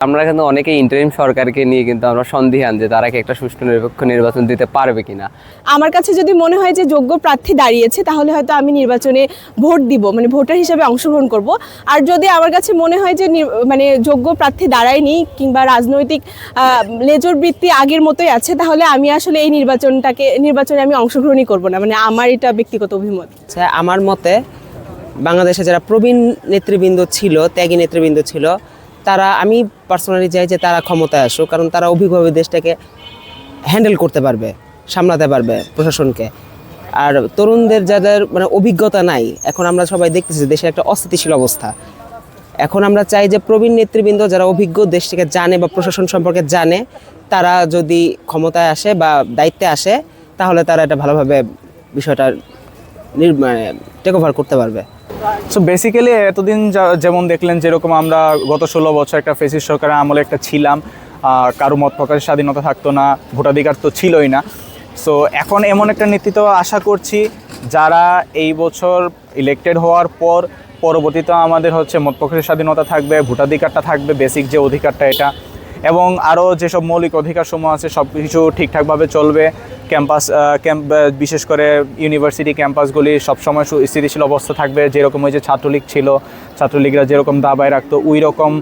আমরা কিন্তু অনেকে ইন্টারিম সরকারকে নিয়ে কিন্তু আমরা সন্দিহান যে তারা কি একটা সুষ্ঠু নিরপেক্ষ নির্বাচন দিতে পারবে কিনা। আমার কাছে যদি মনে হয় যে যোগ্য প্রার্থী দাঁড়িয়েছে তাহলে হয়তো আমি নির্বাচনে ভোট দিব মানে ভোটার হিসেবে অংশগ্রহণ করব। আর যদি আমার কাছে মনে হয় যে মানে যোগ্য প্রার্থী দাঁড়ায়নি কিংবা রাজনৈতিক আহ, লেজর বৃত্তি আগের মতোই আছে তাহলে আমি আসলে এই নির্বাচনটাকে নির্বাচনে আমি অংশগ্রহণই করব না মানে আমার এটা ব্যক্তিগত অভিমত। আচ্ছা আমার মতে বাংলাদেশে যারা প্রবীণ নেতৃবৃন্দ ছিল ত্যাগী নেতৃবৃন্দ ছিল তারা, আমি পার্সোনালি চাই যে তারা ক্ষমতায় আসুক, কারণ তারা অভিভাবক দেশটাকে হ্যান্ডেল করতে পারবে, সামলাতে পারবে প্রশাসনকে। আর তরুণদের যাদের মানে অভিজ্ঞতা নাই, এখন আমরা সবাই দেখতেছি দেশের একটা অস্থিতিশীল অবস্থা। এখন আমরা চাই যে প্রবীণ নেতৃবৃন্দ যারা অভিজ্ঞ দেশটিকে জানে বা প্রশাসন সম্পর্কে জানে, তারা যদি ক্ষমতায় আসে বা দায়িত্বে আসে, তাহলে তারা এটা ভালোভাবে বিষয়টা নির মানে টেক ওভার করতে পারবে। সো বেসিক্যালি এতদিন যেমন দেখলেন যেরকম আমরা গত ষোলো বছর একটা ফেসিস সরকারের আমলে একটা ছিলাম কারও মত প্রকাশের স্বাধীনতা থাকতো না, ভোটাধিকার তো ছিলই না। সো এখন এমন একটা নেতৃত্ব আশা করছি, যারা এই বছর ইলেক্টেড হওয়ার পর, পরবর্তীতে আমাদের হচ্ছে মত প্রকাশের স্বাধীনতা থাকবে, ভোটাধিকারটা থাকবে বেসিক যে অধিকারটা এটা এবং আরও যেসব মৌলিক অধিকার সমূহ আছে সব কিছু ঠিকঠাকভাবে চলবে। ক্যাম্পাস ক্যাম্প বিশেষ করে ইউনিভার্সিটি ক্যাম্পাসগুলি সবসময় সু- স্থিতিশীল অবস্থা থাকবে। যেরকম ওই যে ছাত্রলীগ ছিল, ছাত্রলীগরা যেরকম দাবায় রাখতো ওই রকম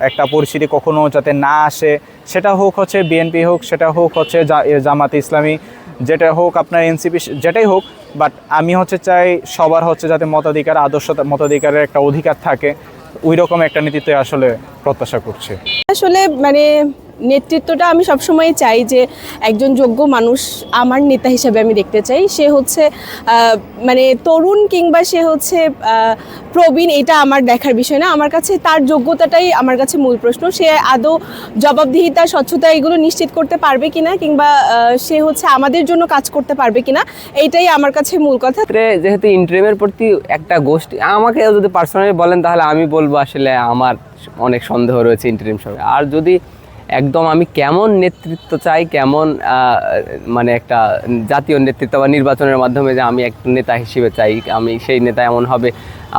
একটা পরিস্থিতি কখনো যাতে না আসে। সেটা হোক হচ্ছে বিএনপি হোক, সেটা হোক হচ্ছে জামাত ইসলামী, যেটা হোক আপনার এনসিপি, যেটাই হোক, বাট আমি হচ্ছে চাই সবার হচ্ছে যাতে মতাধিকার, আদর্শ মতাধিকারের একটা অধিকার থাকে। ওই রকম একটা নীতিতে আসলে প্রত্যাশা করছে। আসলে মানে নেতৃত্বটা আমি সবসময় চাই যে একজন যোগ্য মানুষ আমার নেতা হিসেবে আমি দেখতে চাই। সে হচ্ছে মানে তরুণ কিংবা সে হচ্ছে প্রবীণ, এটা আমার দেখার বিষয় না। আমার কাছে তার যোগ্যতাটাই আমার কাছে মূল প্রশ্ন। সে আদৌ জবাবদিহিতা, স্বচ্ছতা এগুলো নিশ্চিত করতে পারবে কিনা কিংবা সে হচ্ছে আমাদের জন্য কাজ করতে পারবে কিনা এইটাই আমার কাছে মূল কথা। যেহেতু ইন্টারিমের প্রতি একটা গোষ্ঠী আমাকে যদি পার্সোনালি বলেন তাহলে আমি বলব আসলে আমার অনেক সন্দেহ রয়েছে ইন্টারিম সরকার আর যদি একদম আমি কেমন নেতৃত্ব চাই, কেমন মানে একটা জাতীয় নেতৃত্ব বা নির্বাচনের মাধ্যমে যে আমি একটা নেতা হিসেবে চাই, আমি সেই নেতা এমন হবে।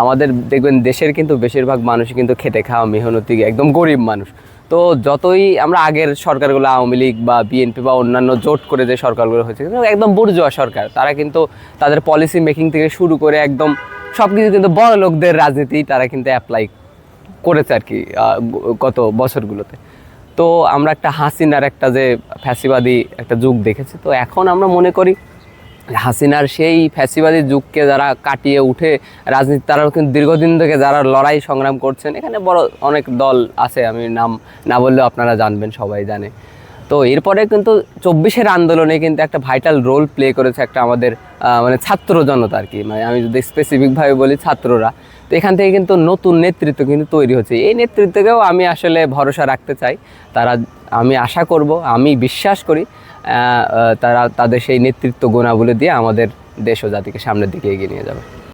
আমাদের দেখবেন দেশের কিন্তু বেশিরভাগ মানুষই কিন্তু খেটে খাওয়া মেহনতি, একদম গরিব মানুষ। তো যতই আমরা আগের সরকারগুলো, আওয়ামী লীগ বা বিএনপি বা অন্যান্য জোট করে যে সরকারগুলো হয়েছে একদম বুর্জোয়া সরকার। তারা কিন্তু তাদের পলিসি মেকিং থেকে শুরু করে একদম সব কিছু কিন্তু বড় লোকদের রাজনীতি তারা কিন্তু অ্যাপ্লাই করেছে আর কি গত বছরগুলোতে। তো আমরা একটা হাসিনার একটা যে ফ্যাসিবাদী একটা যুগ দেখেছি। তো এখন আমরা মনে করি হাসিনার সেই ফ্যাসিবাদী যুগকে যারা কাটিয়ে উঠে রাজনীতি তারা কিন্তু দীর্ঘদিন থেকে যারা লড়াই সংগ্রাম করছেন, এখানে বড় অনেক দল আছে, আমি নাম না বললেও আপনারা জানবেন, সবাই জানে। তো এরপরে কিন্তু চব্বিশের আন্দোলনে কিন্তু একটা ভাইটাল রোল প্লে করেছে একটা আমাদের মানে ছাত্র জনতা আর কি। মানে আমি যদি স্পেসিফিকভাবে বলি ছাত্ররা। তো এখান থেকে কিন্তু নতুন নেতৃত্ব কিন্তু তৈরি হচ্ছে। এই নেতৃত্বকেও আমি আসলে ভরসা রাখতে চাই। তারা, আমি আশা করব, আমি বিশ্বাস করি তারা তাদের সেই নেতৃত্ব গুণাবলী দিয়ে আমাদের দেশ ও জাতিকে সামনের দিকে এগিয়ে নিয়ে যাবে।